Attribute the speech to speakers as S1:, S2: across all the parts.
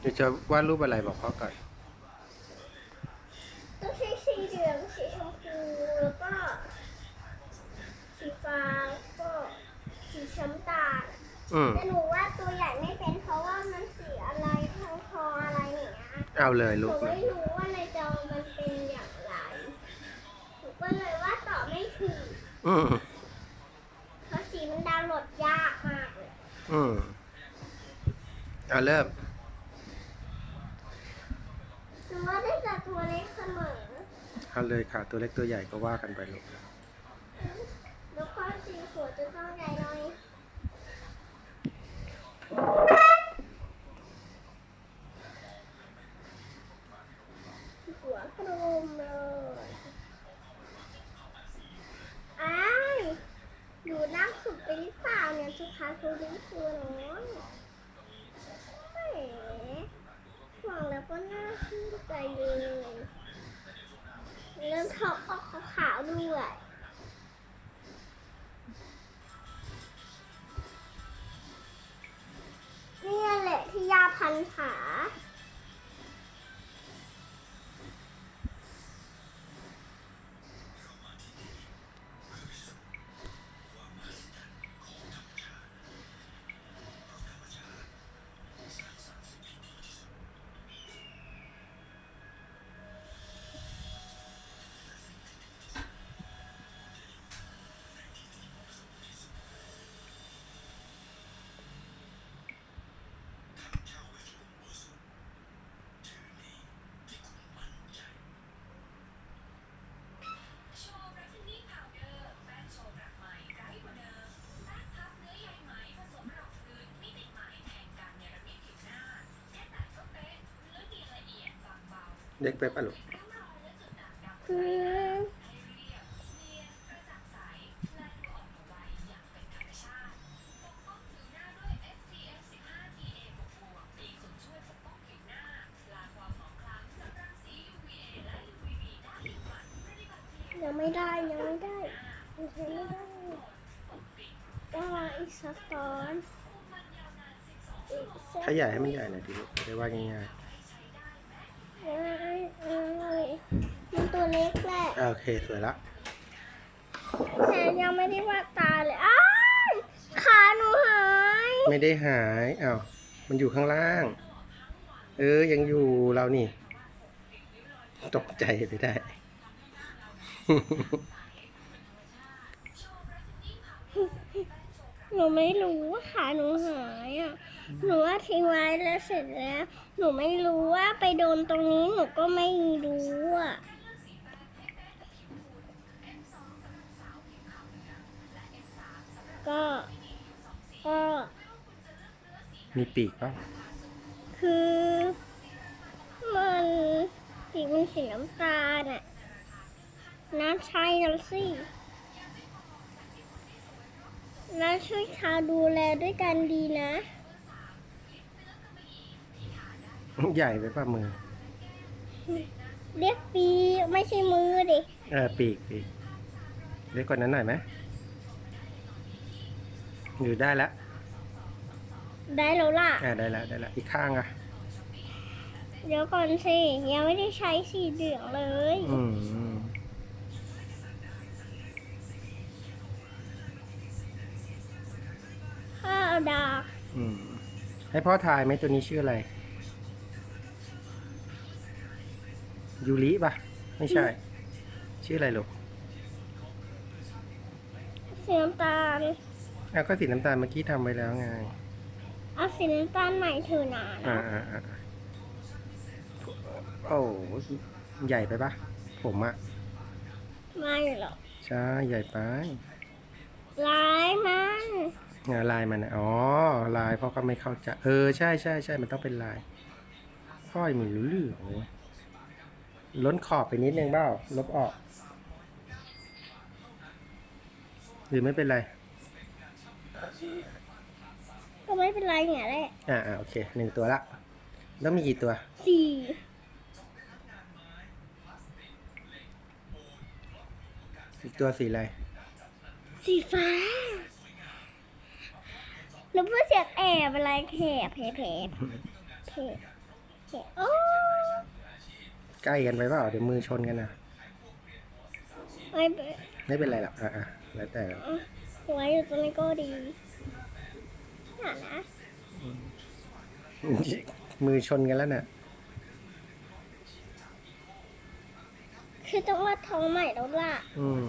S1: เดี๋ยวจะวาดรูปอะไรบอกพ่อก่อน
S2: ต้องใช้สีเหลืองสีชมพูแล้วก็สีฟ้าแล้วก็สีช้ำตาล
S1: อืม
S2: แต่หนูว่าตัวใหญ่ไม่เป็นเพราะว่ามันสีอะไรทั้งคออะไรอย่างเงี้ย
S1: เอาเลย
S2: ห
S1: ลู
S2: นู
S1: กเล
S2: ไม่
S1: ย
S2: รู้ว่าในจอมันเป็นอย่างไรหนูก็เลยว่าต่อไม่ถูก
S1: อืม
S2: เพราะสีมันดาวน์โหลดยากมากเลย
S1: อืมเอาเริ่ม
S2: หนูว่าได้จากตัวเล็กเสมอ
S1: เอาเลยค่ะ ตัวเล็กตัวใหญ่ก็ว่ากันไปลูก
S2: แล้วก็สีหัวจะต้องใหญ่หน่อยหัวกลมเลยอ้ายอยู่ล่างสุดไปหรือเปล่าเนี่ยสุภาพดูตัวน้อยแหมฟังแล้วก็น่าชื่น ใจเลยเริ่มท้องอกขาวๆด้วยนี่แหละที่ยาพันขา
S3: จากรังสี UVA และ UVB ได้อีกวันปฏิบัติเพียง
S2: ยังไม่ได้ยังไม่ได้ยังไม่ได้ต้องรออีกสักตอนอีกสัก
S1: ขยายให้มันใหญ่หน่อยดิลูกจะได้วาดง่าย
S2: เอ้ยเอ้ย มันตัวเล็กแหละ
S1: ๆอ่าโอเคสวยละ
S2: แต่ยังไม่ได้วาดตาเลยอ้ายขาหนูหาย
S1: ไม่ได้หายอ้าวมันอยู่ข้างล่าง เออยังอยู่เรานี่ ตกใจไปได้
S2: หนูไม่รู้ว่าขาหนูหายอะ หนูว่าทิ้งไว้แล้วเสร็จแล้ว หนูไม่รู้ว่าไปโดนตรงนี้หนูก็ไม่รู้อะก็ก็
S1: มีปีกเปล่า
S2: คือมันสีมันสีน้ำตาลอะน้ำใช่แล้วสิ แล้วช่วยทาดูแลด้วยกันดีนะ
S1: ใหญ่ไปป่ะมือ
S2: เรียกปีไม่ใช่มือดิ
S1: เออปีกปีกเล็กกว่านั้นหน่อยไหมอยู่ได้แล้ว
S2: ได้แล้วล่ะ
S1: อ่าได้แล้วได้แล้วอีกข้างอะ
S2: เดี๋ยวก่อนสิ ยังไม่ได้ใช้สีเหลืองเลย
S1: อืม
S2: ดา
S1: อืม ให้พ่อทายไหมตัวนี้ชื่ออะไร ยูริป่ะไม่ใช่ ชื่ออะไรลูก
S2: สีน้ำตาล
S1: อ้าวก็สีน้ำตาลเมื่อกี้ทำไว้แล้วไง
S2: เอาสีน้ำตาลใหม่เถอะนะ
S1: อ่าอ่าอ่าโอ้ใหญ่ไปปะผมอะ
S2: ไม่หรอก
S1: ใช่ใหญ่ไป
S2: ร้ายมัน
S1: งาน ลายมันอะอ๋อลายพ่อก็ไม่เข้าใจเออใช่ใช่ใช่มันต้องเป็นลายพ่อยังไมีรู้เรื่องเลยล้นขอบไปนิดนึงเปล่าลบออก หรือไม่เป็นไร
S2: ก็ไม่เป็นไรเนี่ยแหละ
S1: อ่าอ่าโอเคหนึ่งตัวละแล้วมีกี่ตัว
S2: สี่
S1: อีกตัวสีอะไร
S2: สีฟ้า แล้วพูดเสียงแอบอะไรแผลแผลแผลแผลโอ้
S1: ใกล้กันไปเปล่าเดี๋ยวมือชนกันนะ
S2: ไม่เป็น
S1: ไม่เป็นไรหรอกอะอะแล้วแต่
S2: หัวอยู่ตรงนี้ก็ดีน่านะ
S1: มือชนกันแล้วน่ะ
S2: คือต้องวัดท้องใหม่แล้วล่ะ
S1: อืม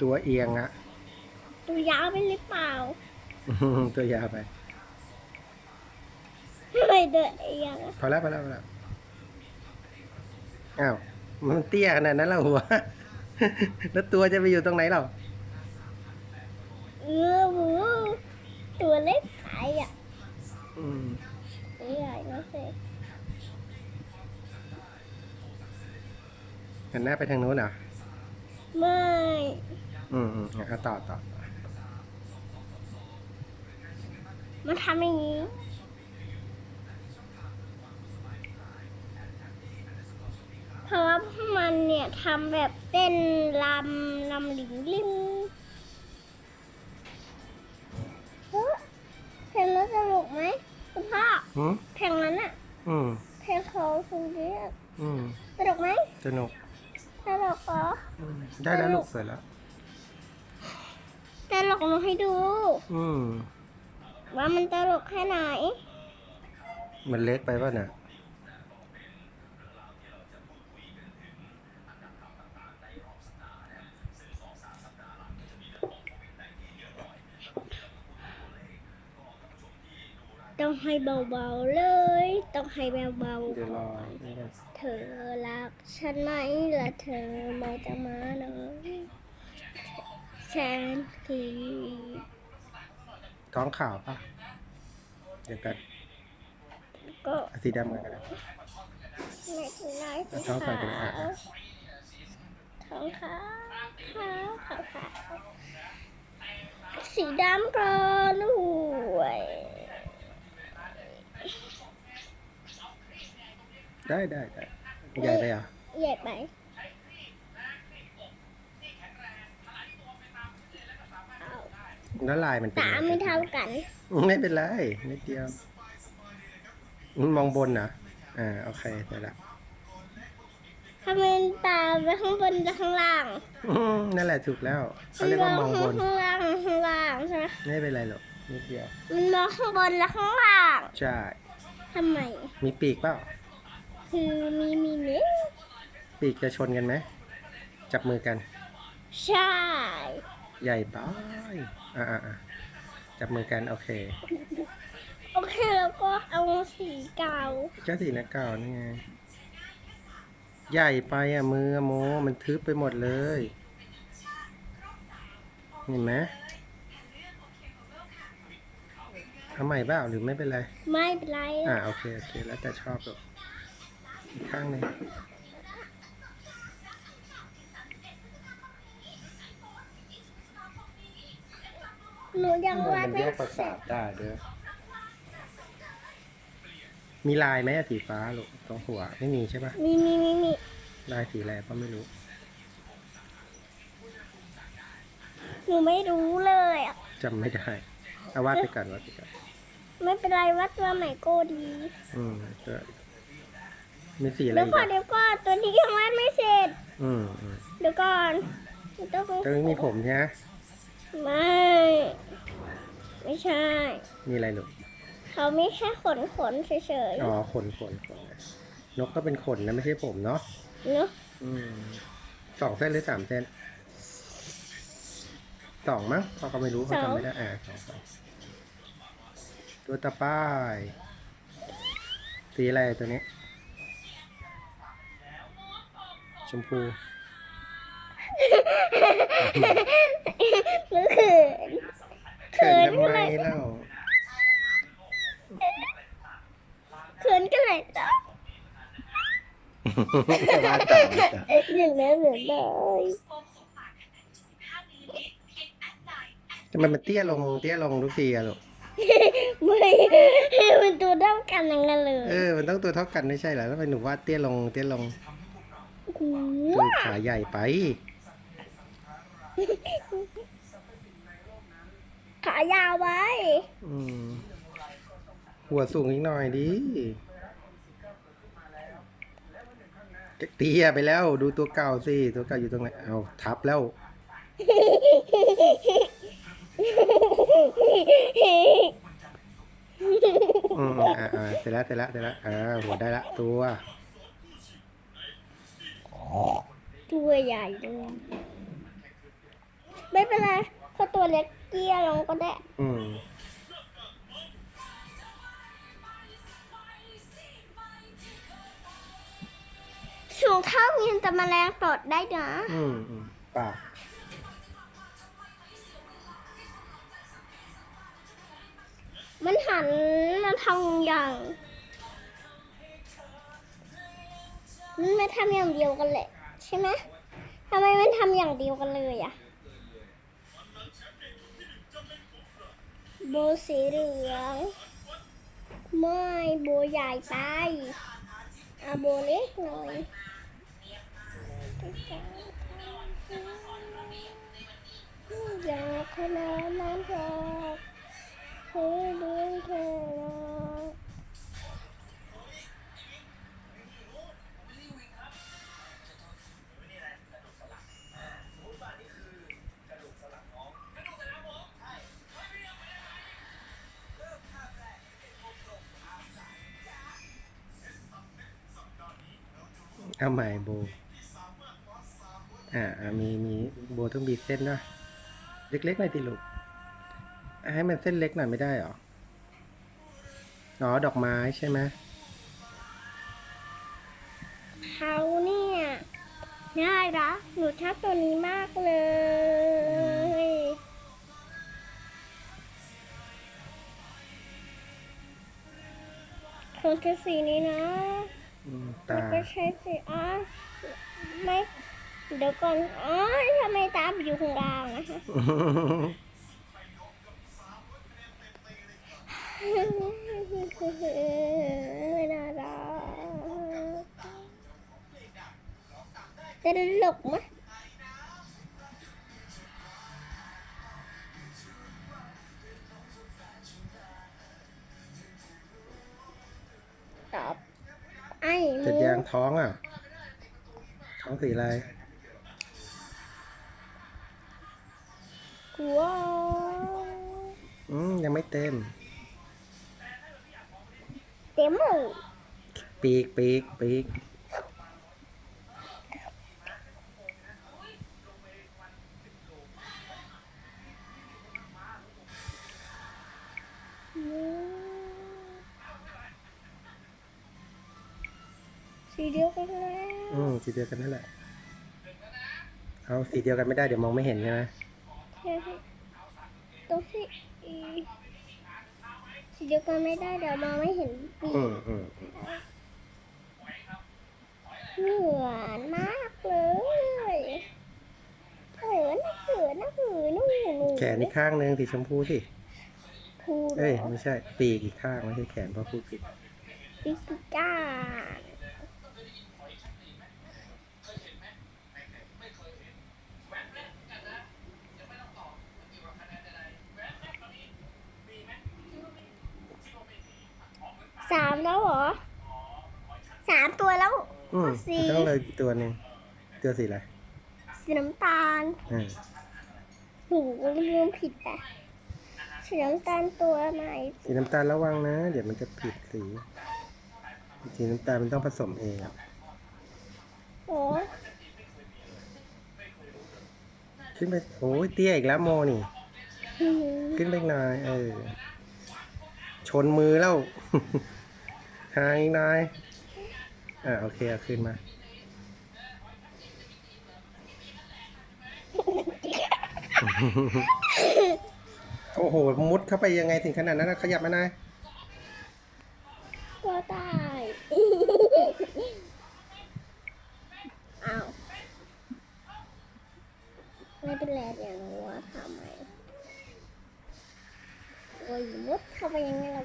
S1: ตัวเอียงอะ
S2: ดูยาวไปหรือเปล่า
S1: ตัวยาวไป
S2: ไม่เดินเอียงอะ
S1: พอแล้วพอแล้วพอแล้วอ้าวมันเตี้ยขนาดนั้นแล้วหัว แล้วตัวจะไปอยู่ตรงไหนเรา
S2: เออหูตัวเล็กไปอะ
S1: อืม
S2: ใหญ่นะเซ่
S1: หันหน้าไปทางนู้นเหรอ
S2: ไม่
S1: อืมอืมอะต่อต่อ
S2: มันทำอย่างนี้ เพราะว่าพวกมันเนี่ยทำแบบเต้นลำลำหลิงลิงเฮ้ยเพลงนั้นสนุกไหมคุณพ่อ
S1: อืม
S2: เพลงนั้นอะ
S1: อืม
S2: เพลงเขาสุดยอด
S1: อืม
S2: สนุกไหม
S1: สนุก
S2: ตลกเหรอ
S1: อืมได้แล้วลูกเสร็จแล้ว
S2: ตลกมาให้ดู
S1: อืม
S2: ว่ามันตลกแค่ไหน
S1: มันเล็กไปป่ะน่ะ
S2: ต้องให้เบาๆเลย ต้องให้เบา
S1: เดี๋ยวรอนี่กัน
S2: ๆเธอรักฉันไหมและเธอไม่จะมาหน่อยฉันคือ
S1: ท้องขาวป่ะเดี๋ยวกัน
S2: ก็
S1: เอาสีดำกันก็ได้
S2: ไม่เป็นไรสี
S1: ท้อง
S2: ขา
S1: ขาว
S2: ว
S1: ก็ได้อะ
S2: ท้องขาวขาวขาวขาวสีดำก็ด้วย
S1: ได้ได้ได้ใหญ่ไปเหรอะ
S2: ใหญ่ไป
S1: แล้วลายมันเป็น
S2: ตา
S1: ยัง
S2: ไม่
S1: ง
S2: เท่ากัน
S1: ไม่เป็นไรนิดเดียวอืมมองบนนะอ่าโอเคเสร็จละ
S2: ถ้ามันตาไปข้างบนจะข้างล่าง
S1: อืมนั่นแหละถูกแล้วเขาเรียกว่ามองบน
S2: ข้างล่างข้างล่างใช่ไหม
S1: ไม่เป็นไรหรอกนิดเดียว
S2: มันมองข้างบนและข้างล่าง
S1: ใช่
S2: ทำไม
S1: มีปีกเปล่า
S2: คือมีมีนิ้ว
S1: ปีกจะชนกันไหมจับมือกัน
S2: ใช่
S1: ใหญ่ไป อ่าอ่าอ่าจับมือกันโอเค
S2: โอเคแล้วก็เอาสีเกาว
S1: เจ้าสีนักเก่านี่ไง ใหญ่ไปอะมืออะโมมันทึบไปหมดเลย เห็นไหมทำใหม่เปล่าหรือไม่เป็นไร
S2: ไม่เป็นไร
S1: อ่าโอเคโอเคแล้วแต่ชอบหรอกอีกข้างหนึ่ง
S2: หนูยัง
S1: มัน
S2: วาด
S1: มัน
S2: ไม่
S1: แยกประสาทได้เด้อมีลายไหมอะสีฟ้าลูกตรงหัวไม่มีใช่ปะ
S2: มีมีมีมี
S1: ลายสีอะไรก็ไม่รู้
S2: หนูไม่รู้เลยอะ
S1: จำไม่ได้เอาวาดไปก่อนวาดไปก่อน
S2: ไม่เป็นไรวัดตัวใหม่ก็ดี
S1: อืมก็มีสีอะไร
S2: เดี๋ยว
S1: อีก
S2: ก่อน
S1: อะ
S2: เดี๋ยวก่อนตัวนี้ยังวาดไม่เสร็จ
S1: อืมอืม
S2: เดี๋ยวก่อนต้อง
S1: ตรงนี้มีผมใช่ไหม
S2: ไม่ ไม่ใช่
S1: มีอะไรลูก
S2: เขามีแค่ขนขนเฉย
S1: อ๋อขนขนขนนกก็เป็นขนนะไม่ใช่ผมเนาะ
S2: ๆเนาะ
S1: อืมสองเส้นหรือสามเส้นสองมั้งเขาก็ไม่รู้เขาจำไม่ได้อ่าสองสองตัวต่อไป้ายสีอะไรตัวนี้ ชมพู
S2: หรือเขิน
S1: เขิน
S2: เขิน
S1: ทำไมเล่า
S2: เขินกันเลยจ้ะ
S1: จะว่าต่อไหมจ๊ะ
S2: อย่างนั้นเหมือนเลย
S1: ทำไมมันเตี้ยลงเตี้ยลงทุกทีอะลูก
S2: ไม่มันตัวเท่ากันอย่างนั้นเลย
S1: เออ มันต้องตัวเท่ากันไม่ใช่เหรอแล้วไมหนูวาดเตี้ยลงเตี้ยลง
S2: หู
S1: คือขาใหญ่ไป
S2: ขายาวไว้
S1: อืม หัวสูงอีกหน่อยดิเตี้ยไปแล้ว ดูตัวเก่าสิ ตัวเก่าอยู่ตรงไหน เอาทับแล้ว อืมอ่าอ่าเสร็จแล้วเสร็จแล้วเสร็จแล้วอ่าหัวได้ละตัว
S2: ตัวใหญ่ด้วย ไม่เป็นไรเพราะตัวเล็กเกี้ยลงก็ได้
S1: อืม
S2: สูงเท่าเงินแต่แมลงตอดได้นะ
S1: อืมอืมป่า
S2: มันหันมาทำอย่าง มันไม่ทำอย่างเดียวกันแหละ ใช่ไหมทำไมมันทำอย่างเดียวกันเลยอะ โบสีเหลืองไม่โบใหญ่ไปอาโบเล็กหน่อยอยากขนาดนั้นหรอกคือดู
S1: เอาใหม่โบอ่าอ่ามีมีโบต้องบีบเส้นด้วยเล็กๆหน่อยติลูกอะให้มันเส้นเล็กหน่อยไม่ได้เหรออ๋อดอกไม้ใช่ไหม
S2: เขาเนี่ยน่ารักหนูชอบตัวนี้มากเลย คงจะสีนี้นะ
S1: อืม
S2: แล้
S1: ตา
S2: ก็ใช่สิอ๋อไม่เดี๋ยวก่อนอ๋อทำไมตาอยู่ข้างล่างนะคะน่ารักตลกมะ
S1: งท้องอะ ท้องสีอะไร
S2: ว้าว
S1: อืมยังไม่เต็ม
S2: เต็มเลย
S1: ปีกปีกปีก
S2: สีเดียวกันแล้ว
S1: อืมสีเดียวกันนั่นแหละ เอาสีเดียวกันไม่ได้เดี๋ยวมองไม่เห็นใช่ไหม
S2: ตรงที่อีสีเดียวกันไม่ได้เดี๋ยวมองไม่เห็นปี
S1: อืมอืมอืม
S2: เหมือนมากเลยเขินนะเขินนะเขินนู่นนู่น
S1: แขนอีกข้างหนึ่งสีชมพูสิ
S2: พูด
S1: เอ้ยไม่ใช่ ปีกอีกข้างไม่ใช่แขนเพราะพูดผิด
S2: ปิกก้าสามแล้วเหรอสามตัวแล้ว
S1: อืม
S2: สี
S1: ต้องเลยอีกตัวหนึ่งตัวสีอะไร
S2: สีน้ำตาล
S1: อืม
S2: หนูลืมผิดอะสีน้ำตาลตัวไหน
S1: สีน้ำตาลระวังนะ เดี๋ยวมันจะผิดสีสีน้ำตาลมันต้องผสมเองอะ
S2: โอ้
S1: ขึ้นไปโอ้ยเตี้ยอีกแล้วโมนี่ขึ้นไปอีกหน่อยเออ ชนมือแล้ว ห่างอีกหน่อย อ่าโอเคเอาขึ้นมา โอ้โห มุดเข้าไปยังไงถึงขนาดนั้นนะขยับมาหน่อย
S2: ก็ตายอ้าวไม่เป็นไรเดี๋ยวหนูว่าทำไมโอ้ยมุดเข้าไปยังไงล่ะ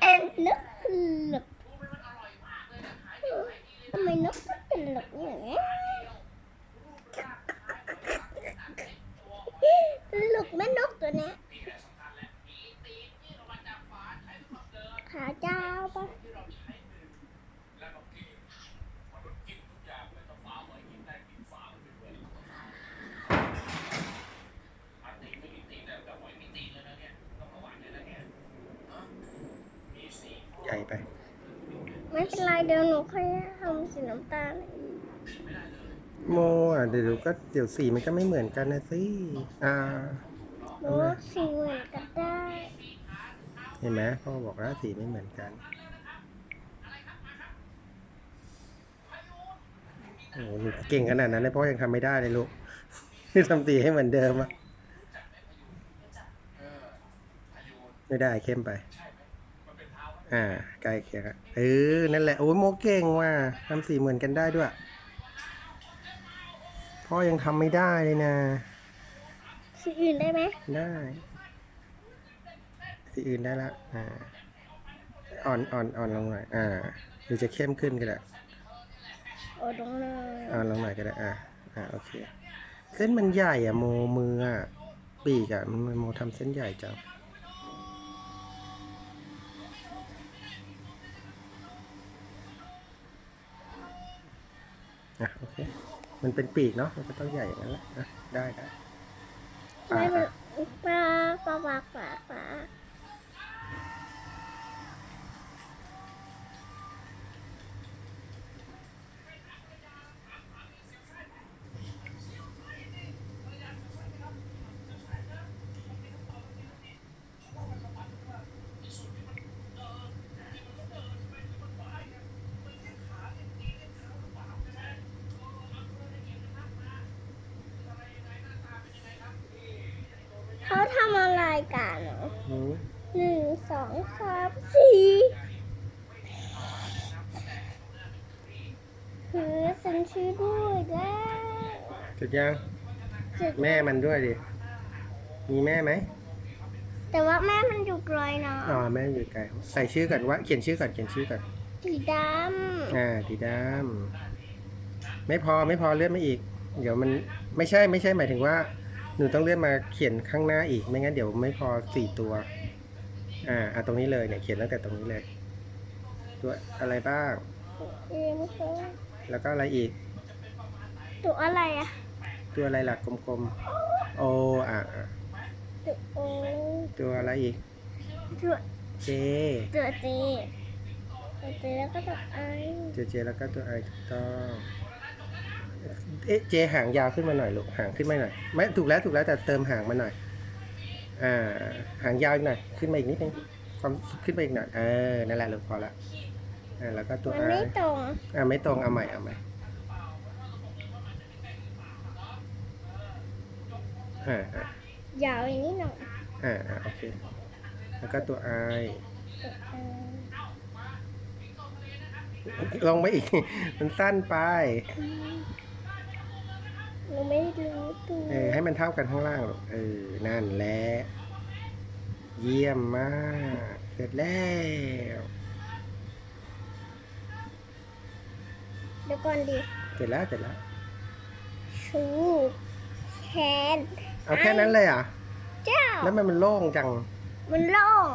S2: เอ็นนกหลบทำไมนกมันเป็นหลบอย่างเงี้ย เดี๋ยวหนูค่อยทำสีน้ำตาลอีก
S1: โมอะเดี๋ยวก็เดี๋ยวสีมันก็ไม่เหมือนกันนะสิอ่า
S2: หนูสีเหมือนกันได้
S1: เห็นไหมพ่อบอกว่าสีไม่เหมือนกันโอ้โหหนูเก่งขนาดนั้นเลยพ่อยังทำไม่ได้เลยลูกที่ทำสีให้เหมือนเดิมอะไม่ได้เข้มไป อ่าใกล้เคียงอะเออ นั่นแหละ โอ้ยโมเก่งว่ะทำสีเหมือนกันได้ด้วย พ่อยังทำไม่ได้เลยนะ
S2: สีอื่นได้ไหม
S1: ได้ สีอื่นได้ละ อ่า อ่อนอ่อนอ่อนลงหน่อย อ่าหรือจะเข้มขึ้นก็ได้
S2: โอ้ตรงเลย
S1: อ่อนลงหน่อยก็ได้ อ่า อ่า โอเค เส้นมันใหญ่อะโมมืออะปีกอะมันโมทำเส้นใหญ่จัง อะโอเค มันเป็นปีกเนาะ มันก็ต้องใหญ่อย่างนั้นแหละอะได้ได้อ่า
S2: ไม่
S1: อะ
S2: ปลาปลาปลาปลาปลาเขาทำอะไรกันเนาะ
S1: อืม
S2: หนึ่งสองสามสี่คือฉันชื่อด้วยแล้ว
S1: เสร็จยัง
S2: เสร็จ
S1: แม่มันด้วยดิ มีแม่ไหม
S2: แต่ว่าแม่มันอยู่ไกลนะ
S1: อ๋อแม่อยู่ไกล ใส่ชื่อก่อนว่า เขียนชื่อก่อน เขียนชื่อก่อน
S2: สีด
S1: อ่าสีดำไม่พอไม่พอเลื่อนมาอีก เดี๋ยวมันไม่ใช่ไม่ใช่หมายถึงว่า หนูต้องเลื่อนมาเขียนข้างหน้าอีก ไม่งั้นเดี๋ยวไม่พอสี่ตัว อ่าอะตรงนี้เลยเนี่ยเขียนตั้งแต่ตรงนี้เลย ตัวอะไรบ้างำ
S2: เอ็มค่ะ
S1: แล้วก็อะไรอีก
S2: ตัวอะไรอะ
S1: ตัวอะไรหลักกลมๆ โออะอะ
S2: ตัวโอ
S1: ตัวอะไรอีก
S2: ตัว
S1: เจ
S2: ตัวเจตัวเจแล้วก็ตัวไอ
S1: เจเจแล้วก็ตัวไอถูกต้อง เอ๊ะเจหางยาวขึ้นมาหน่อยลูกหางขึ้นมาหน่อยไม่ถูกแล้วถูกแล้วแต่เติมหางมาหน่อยอ่าหางยาวอีกหน่อยขึ้นมาอีกนิดนึงความขึ้นไปอีกหน่อยเออนั่นแหละลูกพอละอ่าแล้วก็ตัว
S2: มัน
S1: ไอ
S2: ไม่ตรง
S1: อ่าไม่ตรงเอาใหม่เอาใหม่อ่าอ่ายา
S2: วอย่างนี้หน่อย
S1: อ่าอ่าโอเคแล้วก็ตัวไอ
S2: ตัวไอ
S1: ลงไปอีก มันสั้นไป
S2: หนูไม่รู้ตัว
S1: เออให้มันเท่ากันข้างล่างลูกเออนั่นแหละเยี่ยมมาก เสร็จแล้ว
S2: เดี๋ยวก่อนดิ
S1: เสร็จแล้วเสร็จแล้ว
S2: ชูแขน
S1: เอาแค่นั้นเลยเหรอะ
S2: เจ้า
S1: แล้วมันมันโล่งจัง
S2: มันโล่ง